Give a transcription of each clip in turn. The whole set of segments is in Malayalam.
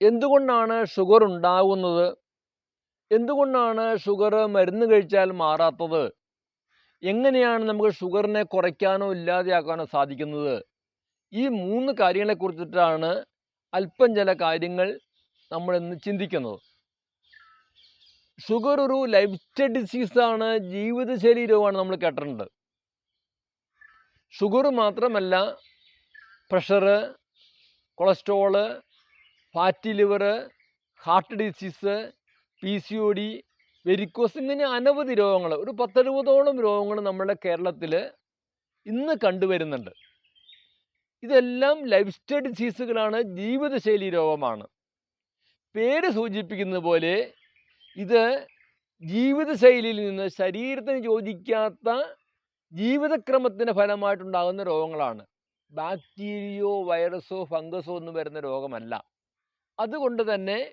എന്തുകൊണ്ടാണ് ഷുഗർ ഉണ്ടാകുന്നത് എന്തുകൊണ്ടാണ് ഷുഗർ മരുന്ന് കഴിച്ചാൽ മാറാത്തത്? എങ്ങനെയാണ് നമുക്ക് ഷുഗറിനെ കുറയ്ക്കാനോ ഇല്ലാതെയാക്കാനോ സാധിക്കുന്നത്? ഈ മൂന്ന് കാര്യങ്ങളെ കുറിച്ചിട്ടാണ് അല്പം ചില കാര്യങ്ങൾ നമ്മൾ ഇന്ന് ചിന്തിക്കുന്നത്. ഷുഗർ ഒരു ലൈഫ് സ്റ്റൈൽ ഡിസീസാണ് ജീവിതശൈലി രോഗമാണ് നമ്മൾ കേട്ടിട്ടുണ്ട്. ഷുഗർ മാത്രമല്ല pressure cholesterol fatty liver heart disease P C O D varicose ഇങ്ങനെ അനവധി രോഗങ്ങൾ ഒരു പത്തെഴുപതോളം രോഗങ്ങൾ നമ്മുടെ കേരളത്തിൽ ഇന്ന് കണ്ടുവരുന്നുണ്ട്. ഇതെല്ലാം ലൈഫ് സ്റ്റൈൽ ഡിസീസുകളാണ് ജീവിതശൈലി രോഗമാണ്. പേര് സൂചിപ്പിക്കുന്നത് പോലെ ഇത് ജീവിതശൈലിയിൽ നിന്ന് ശരീരത്തിന് യോജിക്കാത്ത ജീവിതക്രമത്തിന്റെ ഫലമായിട്ടുണ്ടാകുന്ന രോഗങ്ങളാണ്. ബാക്ടീരിയോ വൈറസോ ഫംഗസോ ഒന്നും വരുന്ന രോഗമല്ല. അതുകൊണ്ട് തന്നെ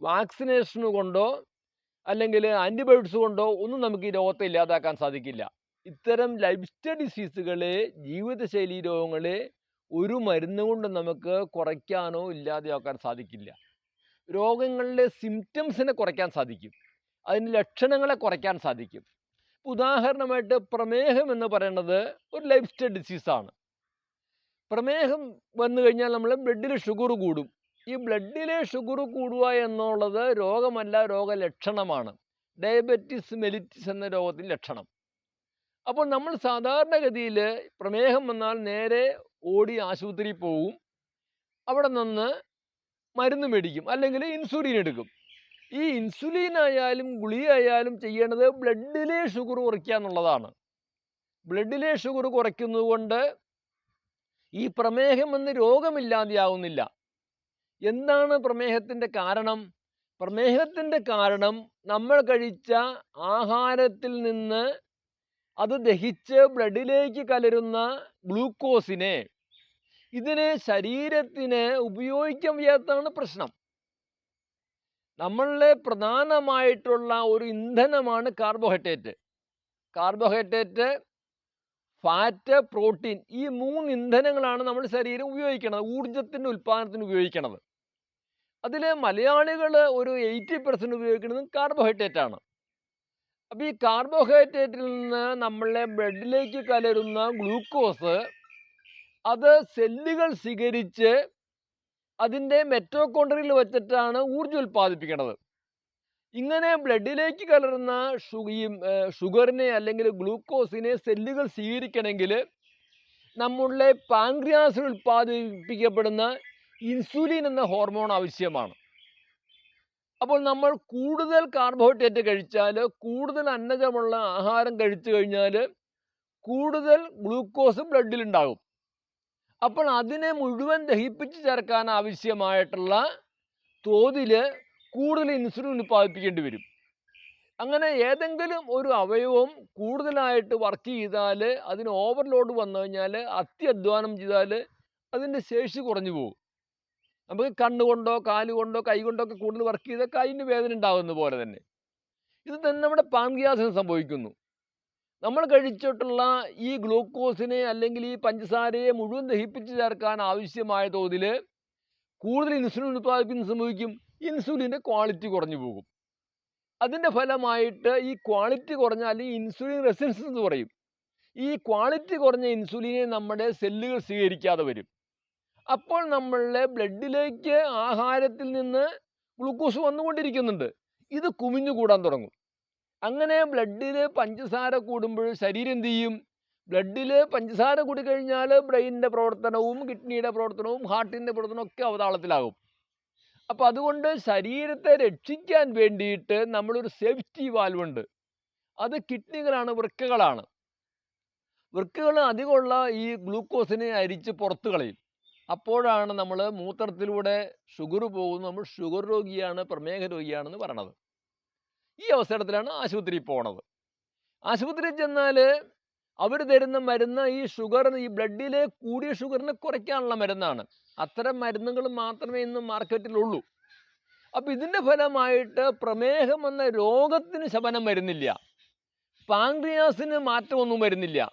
വാക്സിനേഷന് കൊണ്ടോ അല്ലെങ്കിൽ ആന്റിബയോട്ടിക്സ് കൊണ്ടോ ഒന്നും നമുക്ക് ഈ രോഗത്തെ ഇല്ലാതാക്കാൻ സാധിക്കില്ല. ഇത്തരം ലൈഫ് സ്റ്റൈൽ ഡിസീസുകൾ ജീവിതശൈലി രോഗങ്ങൾ ഒരു മരുന്ന് കൊണ്ട് നമുക്ക് കുറയ്ക്കാനോ ഇല്ലാതെയാക്കാൻ സാധിക്കില്ല. രോഗങ്ങളിലെ സിംറ്റംസിനെ കുറയ്ക്കാൻ സാധിക്കും. അതിന്റെ ലക്ഷണങ്ങളെ കുറയ്ക്കാൻ സാധിക്കും. ഉദാഹരണമായിട്ട് പ്രമേഹം എന്ന് പറയുന്നത് ഒരു ലൈഫ് സ്റ്റൈൽ ഡിസീസാണ്. പ്രമേഹം വന്നു കഴിഞ്ഞാൽ നമ്മൾ ബ്ലഡിൽ ഷുഗർ കൂടും. ഈ ബ്ലഡിലെ ഷുഗർ കൂടുക എന്നുള്ളത് രോഗമല്ല രോഗലക്ഷണമാണ്. ഡയബറ്റിസ് മെലിറ്റിസ് എന്ന രോഗത്തിന്റെ ലക്ഷണം. അപ്പോൾ നമ്മൾ സാധാരണഗതിയിൽ പ്രമേഹം വന്നാൽ നേരെ ഓടി ആശുപത്രി പോവും. അവിടെ നിന്ന് മരുന്ന് മേടിക്കും അല്ലെങ്കിൽ ഇൻസുലിൻ എടുക്കും. ഈ ഇൻസുലിൻ ആയാലും ഗുളി ആയാലും ചെയ്യേണ്ടത് ബ്ലഡിലെ ഷുഗർ കുറയ്ക്കുക എന്നുള്ളതാണ്. ബ്ലഡിലെ ഷുഗർ കുറയ്ക്കുന്നത് കൊണ്ട് ഈ പ്രമേഹം എന്ന രോഗമില്ലാതെയാവുന്നില്ല. എന്താണ് പ്രമേഹത്തിന്റെ കാരണം? പ്രമേഹത്തിന്റെ കാരണം നമ്മൾ കഴിച്ച ആഹാരത്തിൽ നിന്ന് അത് ദഹിച്ച് ബ്ലഡിലേക്ക് കലരുന്ന ഗ്ലൂക്കോസിനെ ഇതിന് ശരീരത്തിന് ഉപയോഗിക്കാൻ വയ്യാത്തതാണ് പ്രശ്നം. നമ്മളിലെ പ്രധാനമായിട്ടുള്ള ഒരു ഇന്ധനമാണ് കാർബോഹൈഡ്രേറ്റ്. കാർബോഹൈഡ്രേറ്റ് ഫാറ്റ് പ്രോട്ടീൻ ഈ മൂന്ന് ഇന്ധനങ്ങളാണ് നമ്മൾ ശരീരം ഉപയോഗിക്കുന്നത് ഊർജത്തിന്റെ ഉൽപ്പാദനത്തിന് ഉപയോഗിക്കുന്നത് അതിൽ മലയാളികൾ ഒരു എയ്റ്റി പെർസെന്റ് ഉപയോഗിക്കുന്നത് കാർബോഹൈഡ്രേറ്റ് ആണ്. അപ്പോൾ ഈ കാർബോഹൈഡ്രേറ്റിൽ നിന്ന് നമ്മളെ ബ്ലഡിലേക്ക് കലരുന്ന ഗ്ലൂക്കോസ് അത് സെല്ലുകൾ സ്വീകരിച്ച് അതിന്റെ മെറ്റോകോണ്ടറിയിൽ വെച്ചിട്ടാണ് ഊർജം ഉൽപ്പാദിപ്പിക്കുന്നത് ഇങ്ങനെ ബ്ലഡിലേക്ക് കലർന്ന ഈ ഷുഗറിനെ അല്ലെങ്കിൽ ഗ്ലൂക്കോസിനെ സെല്ലുകൾ സ്വീകരിക്കണമെങ്കിൽ നമ്മളുടെ പാൻക്രിയാസിൽ ഉൽപ്പാദിപ്പിക്കപ്പെടുന്ന ഇൻസുലിൻ എന്ന ഹോർമോൺ ആവശ്യമാണ്. അപ്പോൾ നമ്മൾ കൂടുതൽ കാർബോഹൈഡ്രേറ്റ് കഴിച്ചാൽ കൂടുതൽ അന്നജമുള്ള ആഹാരം കഴിച്ചു കഴിഞ്ഞാൽ കൂടുതൽ ഗ്ലൂക്കോസ് ബ്ലഡിലുണ്ടാകും അപ്പോൾ അതിനെ മുഴുവൻ ദഹിപ്പിച്ച് ചേർക്കാൻ ആവശ്യമായിട്ടുള്ള തോതിൽ കൂടുതൽ ഇൻസുലിൻ ഉൽപ്പാദിപ്പിക്കേണ്ടി വരും. അങ്ങനെ ഏതെങ്കിലും ഒരു അവയവം കൂടുതലായിട്ട് വർക്ക് ചെയ്താൽ അതിന് ഓവർലോഡ് വന്നു കഴിഞ്ഞാൽ അത്യധ്വാനം ചെയ്താൽ അതിന്റെ ശേഷി കുറഞ്ഞു പോകും. നമുക്ക് കണ്ണുകൊണ്ടോ കാലുകൊണ്ടോ കൈകൊണ്ടോ ഒക്കെ കൂടുതൽ വർക്ക് ചെയ്താൽ കൈയിന് വേദന ഉണ്ടാകുന്ന പോലെ തന്നെ. ഇത് തന്നെ നമ്മുടെ പാൻഗ്യാസിന് സംഭവിക്കുന്നു. നമ്മൾ കഴിച്ചിട്ടുള്ള ഈ ഗ്ലൂക്കോസിനെ അല്ലെങ്കിൽ ഈ പഞ്ചസാരയെ മുഴുവൻ ദഹിപ്പിച്ച് ചേർക്കാൻ ആവശ്യമായ തോതിൽ കൂടുതൽ ഇൻസുലിൻ ഉൽപ്പാദിപ്പിക്കുന്ന സംഭവിക്കും? ഇൻസുലിന്റെ ക്വാളിറ്റി കുറഞ്ഞു പോകും. അതിന്റെ ഫലമായിട്ട് ഈ ക്വാളിറ്റി കുറഞ്ഞാൽ അല്ലെങ്കിൽ ഇൻസുലിൻ റെസിസ്റ്റൻസ് പറയും. ഈ ക്വാളിറ്റി കുറഞ്ഞ ഇൻസുലിനെ നമ്മുടെ സെല്ലുകൾ സ്വീകരിക്കാതെ വരും. അപ്പോൾ നമ്മളുടെ ബ്ലഡിലേക്ക് ആഹാരത്തിൽ നിന്ന് ഗ്ലൂക്കോസ് വന്നുകൊണ്ടിരിക്കുന്നുണ്ട്. ഇത് കുമിഞ്ഞു കൂടാൻ തുടങ്ങും. അങ്ങനെ ബ്ലഡിൽ പഞ്ചസാര കൂടുമ്പോൾ ശരീരം എന്ത് ചെയ്യും? ബ്ലഡിൽ പഞ്ചസാര കൂടിക്കഴിഞ്ഞാൽ ബ്രെയിനിന്റെ പ്രവർത്തനവും കിഡ്നിയുടെ പ്രവർത്തനവും ഹാർട്ടിന്റെ പ്രവർത്തനവും ഒക്കെ അവതാളത്തിലാകും. അപ്പോൾ അതുകൊണ്ട് ശരീരത്തെ രക്ഷിക്കാൻ വേണ്ടിയിട്ട് നമ്മളൊരു സേഫ്റ്റി വാൽവ് ഉണ്ട്. അത് കിഡ്നികളാണ് വൃക്കകളാണ്. വൃക്കകൾ അധികമുള്ള ഈ ഗ്ലൂക്കോസിനെ അരിച്ച് പുറത്തു കളയും. അപ്പോഴാണ് നമ്മൾ മൂത്രത്തിലൂടെ ഷുഗർ പോകുന്നത്. നമ്മൾ ഷുഗർ രോഗിയാണ് പ്രമേഹ രോഗിയാണെന്ന് പറയണത്. ഈ അവസരത്തിലാണ് ആശുപത്രിയിൽ പോണത്. ആശുപത്രിയിൽ ചെന്നാൽ അവർ തരുന്ന മരുന്ന് ഈ ഷുഗർ ഈ ബ്ലഡിലെ കൂടിയ ഷുഗറിനെ കുറയ്ക്കാനുള്ള മരുന്നാണ്. അത്തരം മരുന്നുകൾ മാത്രമേ ഇന്ന് മാർക്കറ്റിലുള്ളൂ അപ്പം ഇതിന്റെ ഫലമായിട്ട് പ്രമേഹം എന്ന രോഗത്തിന് ശമനം വരുന്നില്ല. പാങ്ക്രിയാസിന് മാറ്റമൊന്നും വരുന്നില്ല.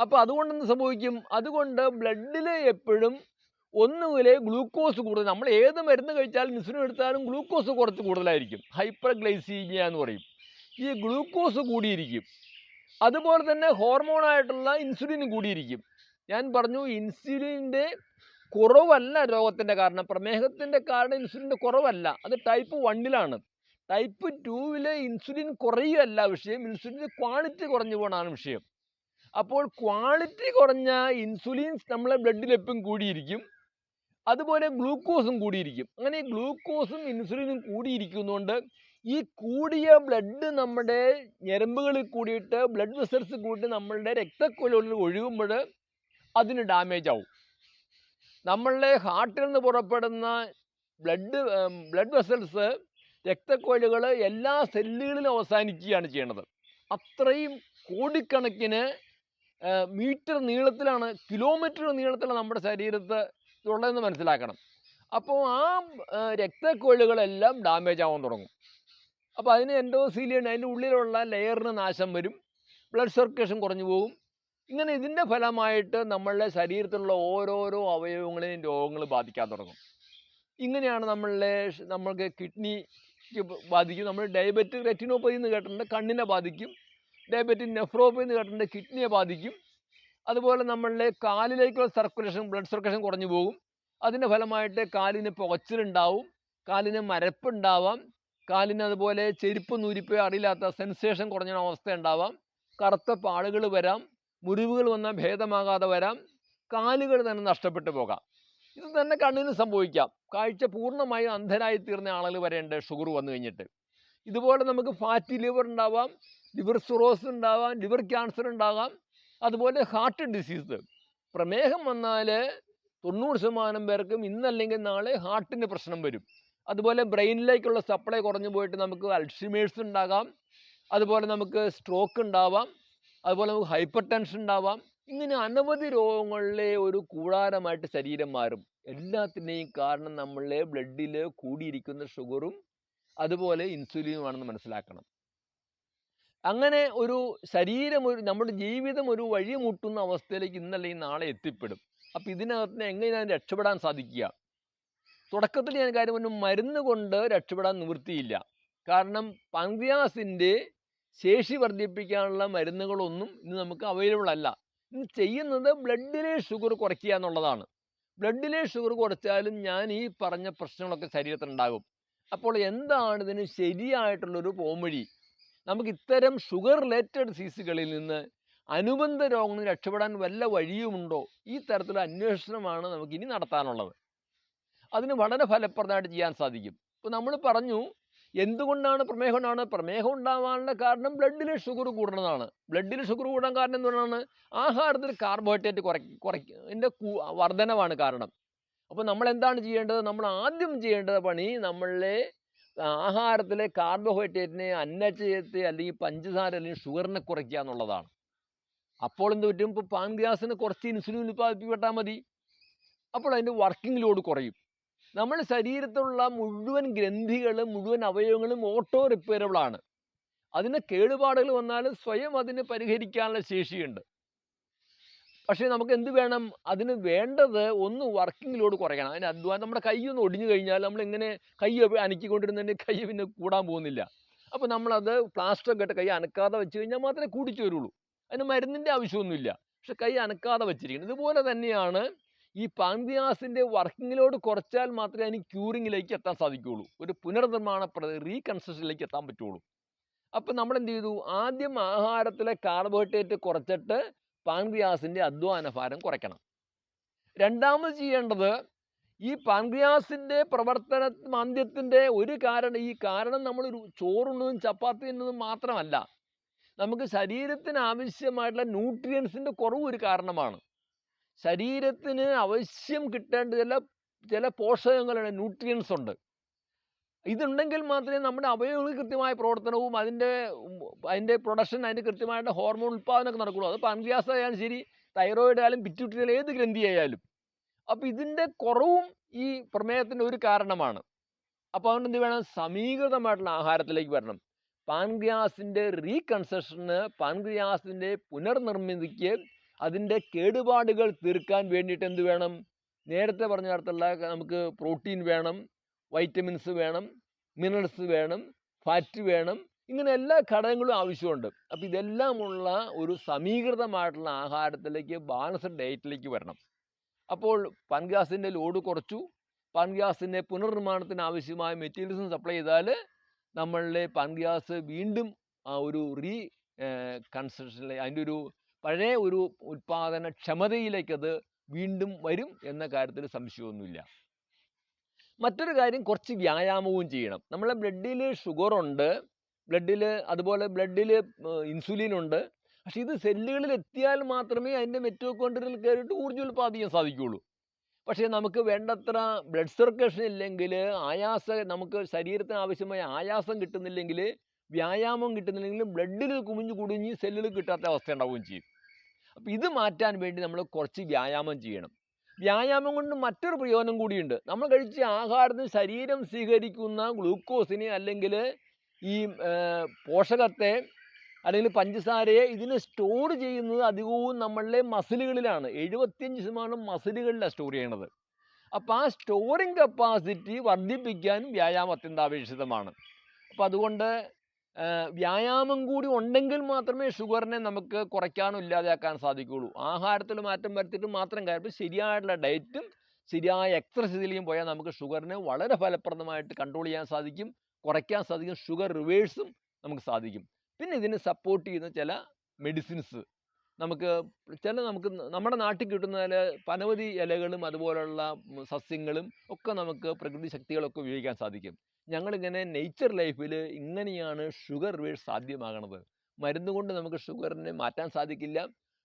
അപ്പോൾ അതുകൊണ്ട് എന്ത് സംഭവിക്കും? അതുകൊണ്ട് ബ്ലഡിൽ എപ്പോഴും ഒന്നുകിൽ ഗ്ലൂക്കോസ് കൂടുതൽ നമ്മൾ ഏത് മരുന്ന് കഴിച്ചാലും ഇൻസുലിൻ എടുത്താലും ഗ്ലൂക്കോസ് കുറച്ച് കൂടുതലായിരിക്കും. ഹൈപ്പർ ഗ്ലൈസീമിയ എന്ന് പറയും. ഈ ഗ്ലൂക്കോസ് കൂടിയിരിക്കും. അതുപോലെ തന്നെ ഹോർമോൺ ആയിട്ടുള്ള ഇൻസുലിൻ കൂടിയിരിക്കും. ഞാൻ പറഞ്ഞു ഇൻസുലിന്റെ കുറവല്ല രോഗത്തിന്റെ കാരണം. പ്രമേഹത്തിന്റെ കാരണം ഇൻസുലിന്റെ കുറവല്ല. അത് ടൈപ്പ് വണ്ണിലാണ്. ടൈപ്പ് ടുവിലെ ഇൻസുലിൻ കുറയുകയല്ല വിഷയം. ഇൻസുലിന്റെ ക്വാളിറ്റി കുറഞ്ഞു പോകണമാണ് വിഷയം. അപ്പോൾ ക്വാളിറ്റി കുറഞ്ഞ ഇൻസുലിൻസ് നമ്മളെ ബ്ലഡിൽ എപ്പോഴും കൂടിയിരിക്കും. അതുപോലെ ഗ്ലൂക്കോസും കൂടിയിരിക്കും. അങ്ങനെ ഗ്ലൂക്കോസും ഇൻസുലിനും കൂടിയിരിക്കുന്നതുകൊണ്ട് ഈ കൂടിയ ബ്ലഡ് നമ്മുടെ ഞരമ്പുകളിൽ കൂടിയിട്ട് ബ്ലഡ് വെസൽസ് കൂടി നമ്മളുടെ രക്തക്കൊലകളിൽ ഒഴുകുമ്പോൾ അതിന് ഡാമേജ് ആവും. നമ്മളുടെ ഹാർട്ടിൽ നിന്ന് പുറപ്പെടുന്ന ബ്ലഡ് ബ്ലഡ് വെസൽസ് രക്തക്കൊഴലുകൾ എല്ലാ സെല്ലുകളിലും അവസാനിക്കുകയാണ് ചെയ്യണത്. അത്രയും കോടിക്കണക്കിന് മീറ്റർ നീളത്തിലാണ് കിലോമീറ്റർ നീളത്തിലാണ് നമ്മുടെ ശരീരത്ത് ഉള്ളതെന്ന് മനസ്സിലാക്കണം. അപ്പോൾ ആ ആ, ഡാമേജ് ആവാൻ തുടങ്ങും. അപ്പോൾ അതിന് എൻഡോസീലിയൻ അതിന്റെ ഉള്ളിലുള്ള ലെയറിന് നാശം വരും. ബ്ലഡ് സർക്കുലേഷൻ കുറഞ്ഞു പോകും. ഇങ്ങനെ ഇതിന്റെ ഫലമായിട്ട് നമ്മളുടെ ശരീരത്തിലുള്ള ഓരോരോ അവയവങ്ങളെയും രോഗങ്ങൾ ബാധിക്കാൻ തുടങ്ങും. ഇങ്ങനെയാണ് നമ്മളുടെ നമ്മൾക്ക് കിഡ്നിക്ക് ബാധിക്കും. നമ്മൾ ഡയബറ്റിക് റെറ്റിനോപ്പതി എന്ന് കേട്ടിട്ടുണ്ട് കണ്ണിനെ ബാധിക്കും. ഡയബറ്റിക് നെഫ്രോപ്പതി എന്ന് കേട്ടിട്ടുണ്ട് കിഡ്നിയെ ബാധിക്കും. അതുപോലെ നമ്മളുടെ കാലിലേക്കുള്ള സർക്കുലേഷൻ ബ്ലഡ് സർക്കുലേഷൻ കുറഞ്ഞു പോകും. അതിന്റെ ഫലമായിട്ട് കാലിന് പുകച്ചിലുണ്ടാവും. കാലിന് മരപ്പുണ്ടാവാം. കാലിന് അതുപോലെ ചെരുപ്പ് നൂരിപ്പോ അറിയില്ലാത്ത സെൻസേഷൻ കുറഞ്ഞ അവസ്ഥ ഉണ്ടാവാം. കറുത്ത പാടുകൾ വരാം. മുറിവുകൾ വന്നാൽ ഭേദമാകാതെ വരാം. കാലുകൾ തന്നെ നഷ്ടപ്പെട്ടു പോകാം. ഇത് തന്നെ കണ്ണിന് സംഭവിക്കാം. കാഴ്ച പൂർണമായും അന്ധരായി തീർന്ന ആളുകൾ വരേണ്ട ഷുഗർ വന്നു കഴിഞ്ഞിട്ട്. ഇതുപോലെ നമുക്ക് ഫാറ്റി ലിവർ ഉണ്ടാവാം. ലിവർ സിറോസ് ഉണ്ടാവാം. ലിവർ ക്യാൻസർ ഉണ്ടാകാം. അതുപോലെ ഹാർട്ട് ഡിസീസ് പ്രമേഹം വന്നാൽ തൊണ്ണൂറ് ശതമാനം പേർക്കും ഇന്നല്ലെങ്കിൽ നാളെ ഹാർട്ടിന് പ്രശ്നം വരും. അതുപോലെ ബ്രെയിനിലേക്കുള്ള സപ്ലൈ കുറഞ്ഞു പോയിട്ട് നമുക്ക് അൾഷിമേഴ്സ് ഉണ്ടാകാം. അതുപോലെ നമുക്ക് സ്ട്രോക്ക് ഉണ്ടാവാം. അതുപോലെ നമുക്ക് ഹൈപ്പർ ടെൻഷൻ ഉണ്ടാവാം. ഇങ്ങനെ അനവധി രോഗങ്ങളിലെ ഒരു കൂടാരമായിട്ട് ശരീരം മാറും. എല്ലാത്തിന്റെയും കാരണം നമ്മളുടെ ബ്ലഡിൽ കൂടിയിരിക്കുന്ന ഷുഗറും അതുപോലെ ഇൻസുലിനുമാണെന്ന് മനസ്സിലാക്കണം. അങ്ങനെ ഒരു ശരീരം ഒരു നമ്മുടെ ജീവിതം ഒരു വഴിമുട്ടുന്ന അവസ്ഥയിലേക്ക് ഇന്നല്ലെങ്കിൽ നാളെ എത്തിപ്പെടും. അപ്പോൾ ഇതിനകത്ത് എങ്ങനെയാണ് രക്ഷപ്പെടാൻ സാധിക്കുക? തുടക്കത്തിൽ ഞാൻ കാര്യം പറഞ്ഞു മരുന്ന് കൊണ്ട് രക്ഷപ്പെടാൻ നിവൃത്തിയില്ല. കാരണം പങ്ക്രിയാസിന്റെ ശേഷി വർദ്ധിപ്പിക്കാനുള്ള മരുന്നുകളൊന്നും ഇന്ന് നമുക്ക് അവൈലബിൾ അല്ല. ഇന്ന് ചെയ്യുന്നത് ബ്ലഡിലെ ഷുഗർ കുറയ്ക്കുക എന്നുള്ളതാണ്. ബ്ലഡിലെ ഷുഗർ കുറച്ചാലും ഞാൻ ഈ പറഞ്ഞ പ്രശ്നങ്ങളൊക്കെ ശരീരത്തിലുണ്ടാകും അപ്പോൾ എന്താണ് ഇതിന് ശരിയായിട്ടുള്ളൊരു പോംവഴി? നമുക്ക് ഇത്തരം ഷുഗർ റിലേറ്റഡ് സീസുകളിൽ നിന്ന് അനുബന്ധ രോഗങ്ങളിൽ രക്ഷപ്പെടാൻ വല്ല വഴിയുമുണ്ടോ? ഈ തരത്തിലുള്ള അന്വേഷണമാണ് നമുക്കിനി നടത്താനുള്ളത്. അതിന് വളരെ ഫലപ്രദമായിട്ട് ചെയ്യാൻ സാധിക്കും. ഇപ്പോൾ നമ്മൾ പറഞ്ഞു എന്തുകൊണ്ടാണ് പ്രമേഹം ഉണ്ടാണ് പ്രമേഹം ഉണ്ടാവാനുള്ള കാരണം ബ്ലഡിൽ ഷുഗർ കൂടുന്നതാണ്. ബ്ലഡിൽ ഷുഗർ കൂടാൻ കാരണം എന്തുകൊണ്ടാണ്? ആഹാരത്തിൽ കാർബോഹൈഡ്രേറ്റ് കുറ കുറയ്ക്കിന്റെ വർധനവാണ് കാരണം. അപ്പോൾ നമ്മൾ എന്താണ് ചെയ്യേണ്ടത്? നമ്മൾ ആദ്യം ചെയ്യേണ്ടത് പണി നമ്മളിലെ ആഹാരത്തിലെ കാർബോഹൈഡ്രേറ്റിനെ അന്നജയത്തെ അല്ലെങ്കിൽ പഞ്ചസാര അല്ലെങ്കിൽ ഷുഗറിനെ കുറയ്ക്കുക എന്നുള്ളതാണ്. അപ്പോൾ എന്ത് പറ്റും? ഇപ്പോൾ പാൻഗ്യാസിന് കുറച്ച് ഇൻസുലിൻ ഉൽപ്പാദിപ്പിക്കപ്പെട്ടാൽ മതി. അപ്പോൾ അതിന്റെ വർക്കിംഗ് ലോഡ് കുറയും. നമ്മുടെ ശരീരത്തിലുള്ള മുഴുവൻ ഗ്രന്ഥികളും മുഴുവൻ അവയവങ്ങളും ഓട്ടോ റിപ്പയറബിൾ ആണ്. അതിന് കേടുപാടുകൾ വന്നാൽ സ്വയം അതിന് പരിഹരിക്കാനുള്ള ശേഷിയുണ്ട്. പക്ഷേ നമുക്ക് എന്ത് വേണം? അതിന് വേണ്ടത് ഒന്ന് വർക്കിംഗ് ലോഡ് കുറയ്ക്കണം. അതിന് അധ്വാനം നമ്മുടെ കൈ ഒന്ന് ഒടിഞ്ഞു കഴിഞ്ഞാൽ നമ്മൾ ഇങ്ങനെ കൈ അനക്കിക്കൊണ്ടിരുന്നതിന്റെ കൈ പിന്നെ കൂടാൻ പോകുന്നില്ല. അപ്പോൾ നമ്മളത് പ്ലാസ്റ്റർ ഒക്കെ ഇട്ട് കൈ അനക്കാതെ വെച്ച് കഴിഞ്ഞാൽ മാത്രമേ കൂടിച്ചു വരുള്ളൂ അതിന് മരുന്നിന്റെ ആവശ്യമൊന്നുമില്ല. പക്ഷെ കൈ അനക്കാതെ വെച്ചിരിക്കണം. ഇതുപോലെ തന്നെയാണ് ഈ പാൻഗ്യാസിന്റെ വർക്കിംഗ് കുറച്ചാൽ മാത്രമേ അതിന് ക്യൂറിങ്ങിലേക്ക് എത്താൻ സാധിക്കുകയുള്ളൂ. ഒരു പുനർനിർമ്മാണ റീകൺസ്ട്രക്ഷനിലേക്ക് എത്താൻ പറ്റുള്ളൂ അപ്പം നമ്മൾ എന്ത് ചെയ്തു? ആദ്യം ആഹാരത്തിലെ കാർബോഹൈഡ്രേറ്റ് കുറച്ചിട്ട് പാൻഗ്രിയാസിന്റെ അധ്വാന ഭാരം കുറയ്ക്കണം. രണ്ടാമത് ചെയ്യേണ്ടത് ഈ പാൻഗ്രിയാസിന്റെ പ്രവർത്തന മാന്ദ്യത്തിന്റെ ഒരു കാരണം ഈ കാരണം നമ്മളൊരു ചോറുണ്ണതും ചപ്പാത്തി എന്നതും മാത്രമല്ല. നമുക്ക് ശരീരത്തിന് ആവശ്യമായിട്ടുള്ള ന്യൂട്രിയൻസിന്റെ കുറവ് ഒരു കാരണമാണ്. ശരീരത്തിന് ആവശ്യം കിട്ടേണ്ട ചില ചില പോഷകങ്ങളുണ്ട് ന്യൂട്രിയൻസ് ഉണ്ട്. ഇതുണ്ടെങ്കിൽ മാത്രമേ നമ്മുടെ അവയവങ്ങൾ കൃത്യമായ പ്രവർത്തനവും അതിന്റെ അതിന്റെ പ്രൊഡക്ഷൻ അതിന്റെ കൃത്യമായിട്ട് ഹോർമോൺ ഉൽപ്പാദനമൊക്കെ നടക്കുള്ളൂ. അത് പാൻക്രിയാസ് ആയാലും ശരി തൈറോയിഡ് ആയാലും പിറ്റുട്ടിയാലും ഏത് ഗ്രന്ഥി ആയാലും. അപ്പോൾ ഇതിന്റെ കുറവും ഈ പ്രമേഹത്തിന്റെ ഒരു കാരണമാണ്. അപ്പോൾ അതുകൊണ്ട് എന്ത് വേണം? സമീകൃതമായിട്ടുള്ള ആഹാരത്തിലേക്ക് വരണം. പാൻഗ്രിയാസിന്റെ റീകൺസ്ട്രക്ഷന് പാൻഗ്രിയാസിന്റെ പുനർനിർമ്മിതിക്ക് അതിന്റെ കേടുപാടുകൾ തീർക്കാൻ വേണ്ടിയിട്ട് എന്ത് വേണം? നേരത്തെ പറഞ്ഞ തരത്തിലുള്ള നമുക്ക് പ്രോട്ടീൻ വേണം വൈറ്റമിൻസ് വേണം മിനറൽസ് വേണം ഫാറ്റ് വേണം ഇങ്ങനെ എല്ലാ ഘടകങ്ങളും ആവശ്യമുണ്ട്. അപ്പോൾ ഇതെല്ലാമുള്ള ഒരു സമീകൃതമായിട്ടുള്ള ആഹാരത്തിലേക്ക് ബാലൻസ്ഡ് ഡയറ്റിലേക്ക് വരണം. അപ്പോൾ പൻഗ്യാസിന്റെ ലോഡ് കുറച്ചു. പൻഗ്യാസിന്റെ പുനർനിർമ്മാണത്തിന് ആവശ്യമായ മെറ്റീരിയൽസും സപ്ലൈ ചെയ്താൽ നമ്മളുടെ പൻഗ്യാസ് വീണ്ടും ഒരു റീ കൺസ്ട്രക്ഷനിലെ അതിന്റെ ഒരു പഴയ ഒരു ഉൽപാദന അത് വീണ്ടും വരും എന്ന കാര്യത്തിൽ സംശയമൊന്നുമില്ല. മറ്റൊരു കാര്യം കുറച്ച് വ്യായാമവും ചെയ്യണം. നമ്മളെ ബ്ലഡിൽ ഷുഗർ ഉണ്ട് ബ്ലഡിൽ അതുപോലെ ബ്ലഡിൽ ഇൻസുലിൻ ഉണ്ട്. പക്ഷെ ഇത് സെല്ലുകളിൽ എത്തിയാൽ മാത്രമേ അതിന്റെ മെറ്റോകോൺട്രിയൽ കയറിയിട്ട് ഊർജം ഉൽപ്പാദിക്കാൻ സാധിക്കുകയുള്ളൂ. പക്ഷേ നമുക്ക് വേണ്ടത്ര ബ്ലഡ് സർക്കുലേഷൻ ഇല്ലെങ്കിൽ ആയാസ നമുക്ക് ശരീരത്തിന് ആവശ്യമായ ആയാസം കിട്ടുന്നില്ലെങ്കിൽ വ്യായാമം കിട്ടുന്നില്ലെങ്കിൽ ബ്ലഡിൽ കുമിഞ്ഞു കുടുങ്ങി സെല്ലുകൾ കിട്ടാത്ത അവസ്ഥ ഉണ്ടാവുകയും ചെയ്യും. അപ്പോൾ ഇത് മാറ്റാൻ വേണ്ടി നമ്മൾ കുറച്ച് വ്യായാമം ചെയ്യണം. വ്യായാമം കൊണ്ട് മറ്റൊരു പ്രയോജനം കൂടിയുണ്ട്. നമ്മൾ കഴിച്ച ആഹാരത്തിന് ശരീരം സ്വീകരിക്കുന്ന ഗ്ലൂക്കോസിനെ അല്ലെങ്കിൽ ഈ പോഷകത്തെ അല്ലെങ്കിൽ പഞ്ചസാരയെ ഇതിനെ സ്റ്റോർ ചെയ്യുന്നത് അധികവും നമ്മളുടെ മസിലുകളിലാണ്. എഴുപത്തിയഞ്ച് ശതമാനം മസിലുകളിലാണ് സ്റ്റോർ ചെയ്യണത്. അപ്പോൾ ആ സ്റ്റോറിങ് കപ്പാസിറ്റി വർദ്ധിപ്പിക്കാൻ വ്യായാമം അത്യന്താപേക്ഷിതമാണ്. അപ്പോൾ അതുകൊണ്ട് വ്യായാമം കൂടി ഉണ്ടെങ്കിൽ മാത്രമേ ഷുഗറിനെ നമുക്ക് കുറയ്ക്കാനോ ഇല്ലാതെയാക്കാൻ സാധിക്കുകയുള്ളൂ. ആഹാരത്തിൽ മാറ്റം വരുത്തിയിട്ട് മാത്രം കാര്യം ശരിയായിട്ടുള്ള ഡയറ്റും ശരിയായ എക്സർസൈസിലേയും പോയാൽ നമുക്ക് ഷുഗറിനെ വളരെ ഫലപ്രദമായിട്ട് കൺട്രോൾ ചെയ്യാൻ സാധിക്കും കുറയ്ക്കാൻ സാധിക്കും ഷുഗർ റിവേഴ്സും നമുക്ക് സാധിക്കും. പിന്നെ ഇതിന് സപ്പോർട്ട് ചെയ്യുന്ന ചില മെഡിസിൻസ് നമുക്ക് ചില നമുക്ക് നമ്മുടെ നാട്ടിൽ കിട്ടുന്ന പനവധി ഇലകളും അതുപോലുള്ള സസ്യങ്ങളും ഒക്കെ നമുക്ക് പ്രകൃതി ശക്തികളൊക്കെ ഉപയോഗിക്കാൻ സാധിക്കും. ഞങ്ങളിങ്ങനെ നേച്ചർ ലൈഫിൽ ഇങ്ങനെയാണ് ഷുഗർ റിവേഴ്സ് സാധ്യമാകണത്. മരുന്ന് കൊണ്ട് നമുക്ക് ഷുഗറിനെ മാറ്റാൻ സാധിക്കില്ല.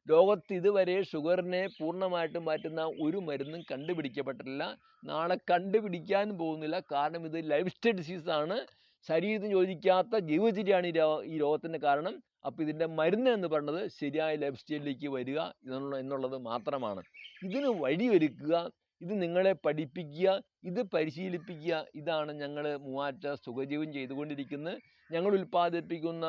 ലോകത്ത് ഇതുവരെ ഷുഗറിനെ പൂർണമായിട്ടും മാറ്റുന്ന ഒരു മരുന്നും കണ്ടുപിടിക്കപ്പെട്ടിട്ടില്ല. നാളെ കണ്ടുപിടിക്കാൻ പോകുന്നില്ല. കാരണം ഇത് ലൈഫ് സ്റ്റൈൽ ഡിസീസാണ് ശരീരത്തിന് യോജിക്കാത്ത ജീവചര്യമാണ് ഈ ഈ രോഗത്തിന്റെ കാരണം. അപ്പോൾ ഇതിന്റെ മരുന്ന് എന്ന് പറയുന്നത് ശരിയായ ലൈഫ് സ്റ്റൈലിലേക്ക് വരിക എന്നുള്ള എന്നുള്ളത് മാത്രമാണ്. ഇതിന് വഴിയൊരുക്കുക ഇത് നിങ്ങളെ പഠിപ്പിക്കുക ഇത് പരിശീലിപ്പിക്കുക ഇതാണ് ഞങ്ങൾ മൂവാറ്റ സുഖജീവൻ ചെയ്തുകൊണ്ടിരിക്കുന്നത്. ഞങ്ങൾ ഉൽപ്പാദിപ്പിക്കുന്ന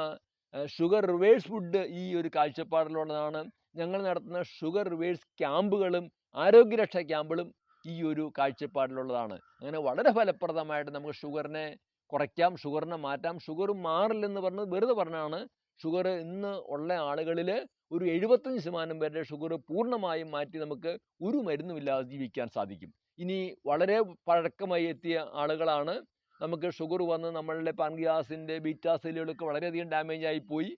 ഷുഗർ റിവേഴ്സ് ഫുഡ് ഈ ഒരു കാഴ്ചപ്പാടിലുള്ളതാണ്. ഞങ്ങൾ നടത്തുന്ന ഷുഗർ റിവേഴ്സ് ക്യാമ്പുകളും ആരോഗ്യരക്ഷാ ക്യാമ്പുകളും ഈ ഒരു കാഴ്ചപ്പാടിലുള്ളതാണ്. അങ്ങനെ വളരെ ഫലപ്രദമായിട്ട് നമുക്ക് ഷുഗറിനെ കുറയ്ക്കാം ഷുഗറിനെ മാറ്റാം. ഷുഗർ മാറില്ലെന്ന് പറഞ്ഞത് വെറുതെ പറഞ്ഞാണ് ഷുഗർ ഇന്ന് ഉള്ള ആളുകളിൽ ഒരു എഴുപത്തഞ്ച് ശതമാനം പേരുടെ ഷുഗർ പൂർണമായും മാറ്റി നമുക്ക് ഒരു മരുന്നുമില്ലാതെ ജീവിക്കാൻ സാധിക്കും. ഇനി വളരെ പഴക്കമായി എത്തിയ ആളുകളാണ് നമുക്ക് ഷുഗർ വന്ന് നമ്മളുടെ പാൻഗ്യാസിന്റെ ബീറ്റാ സെല്ലുകളൊക്കെ വളരെയധികം ഡാമേജ് ആയിപ്പോയി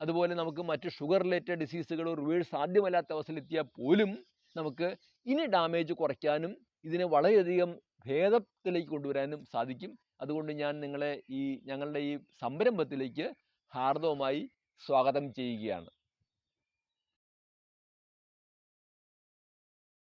അതുപോലെ നമുക്ക് മറ്റ് ഷുഗർ റിലേറ്റഡ് ഡിസീസുകൾ റിവേഴ്സ് സാധ്യമല്ലാത്ത അവസ്ഥയിലെത്തിയാൽ പോലും നമുക്ക് ഇനി ഡാമേജ് കുറയ്ക്കാനും ഇതിനെ വളരെയധികം ഭേദത്തിലേക്ക് കൊണ്ടുവരാനും സാധിക്കും. അതുകൊണ്ട് ഞാൻ നിങ്ങളെ ഈ ഞങ്ങളുടെ ഈ സംരംഭത്തിലേക്ക് ഹാർദവമായി സ്വാഗതം ചെയ്യുകയാണ്.